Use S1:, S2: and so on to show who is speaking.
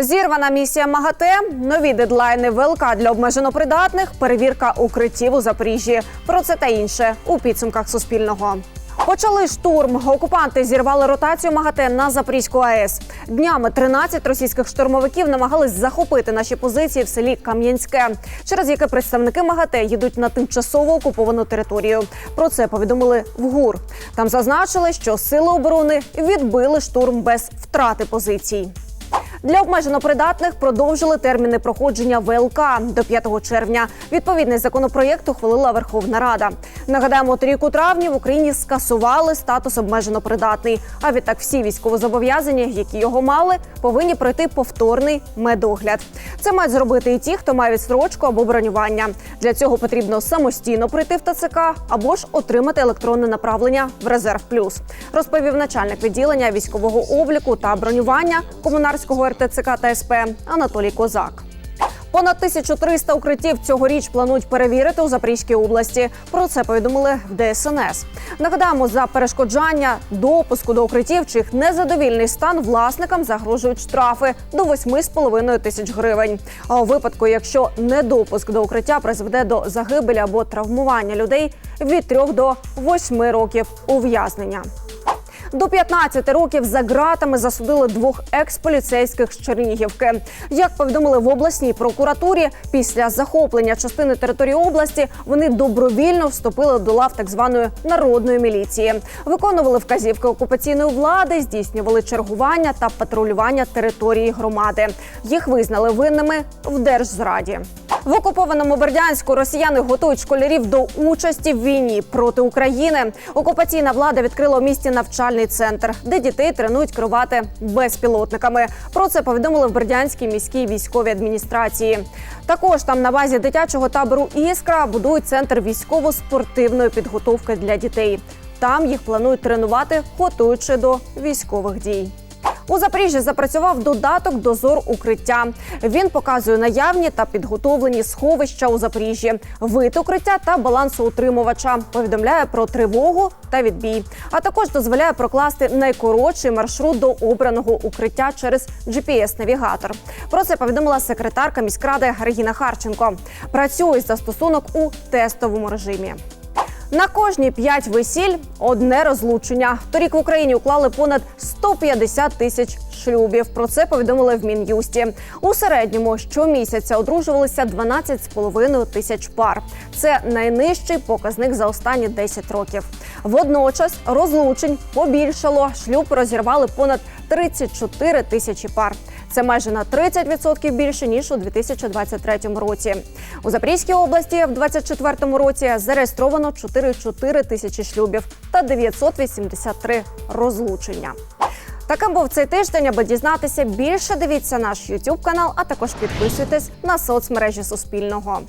S1: Зірвана місія МАГАТЕ, нові дедлайни ВЛК для обмежено придатних, перевірка укриттів у Запоріжжі. Про це та інше у підсумках Суспільного. Почали штурм. Окупанти зірвали ротацію МАГАТЕ на Запорізьку АЕС. Днями 13 російських штурмовиків намагались захопити наші позиції в селі Кам'янське, через яке представники МАГАТЕ їдуть на тимчасово окуповану територію. Про це повідомили в ГУР. Там зазначили, що сили оборони відбили штурм без втрати позицій. Для обмежено придатних продовжили терміни проходження ВЛК до 5 червня. Відповідний законопроєкт ухвалила Верховна Рада. Нагадаємо, торік у травні в Україні скасували статус обмежено придатний. А відтак всі військовозобов'язані, які його мали, повинні пройти повторний медогляд. Це мають зробити і ті, хто має відстрочку або бронювання. Для цього потрібно самостійно прийти в ТЦК або ж отримати електронне направлення в резерв плюс. Розповів начальник відділення військового обліку та бронювання комунарського РТЦК та СП Анатолій Козак. Понад 1300 укриттів цьогоріч планують перевірити у Запорізькій області. Про це повідомили в ДСНС. Нагадаємо, за перешкоджання допуску до укриттів чи їх незадовільний стан власникам загрожують штрафи до 8,5 тисяч гривень. А у випадку, якщо недопуск до укриття призведе до загибелі або травмування людей від 3 до 8 років ув'язнення. До 15 років за ґратами засудили двох екс-поліцейських з Чернігівки. Як повідомили в обласній прокуратурі, після захоплення частини території області вони добровільно вступили до лав так званої народної міліції, виконували вказівки окупаційної влади, здійснювали чергування та патрулювання території громади. Їх визнали винними в держзраді. В окупованому Бердянську росіяни готують школярів до участі в війні проти України. Окупаційна влада відкрила у місті навчальний центр, де дітей тренують керувати безпілотниками. Про це повідомили в Бердянській міській військовій адміністрації. Також там на базі дитячого табору Іскра будують центр військово-спортивної підготовки для дітей. Там їх планують тренувати, готуючи до військових дій. У Запоріжжі запрацював додаток Дозор укриття. Він показує наявні та підготовлені сховища у Запоріжжі, вид укриття та балансоутримувача. Повідомляє про тривогу та відбій. А також дозволяє прокласти найкоротший маршрут до обраного укриття через GPS-навігатор. Про це повідомила секретарка міськради Регіна Харченко. Працює застосунок у тестовому режимі. На кожні п'ять весіль одне розлучення. Торік в Україні уклали понад 150 тисяч шлюбів. Про це повідомили в мін'юсті. У середньому щомісяця одружувалися 12,5 тисяч пар. Це найнижчий показник за останні 10 років. Водночас розлучень побільшало. Шлюб розірвали понад 34 тисячі пар. Це майже на 30% більше ніж у 2023 році. У Запорізькій області в 2024 році зареєстровано 4,4 тисячі шлюбів та 983 розлучення. Таким був цей тиждень. Аби дізнатися більше, дивіться наш YouTube канал, а також підписуйтесь на соцмережі Суспільного.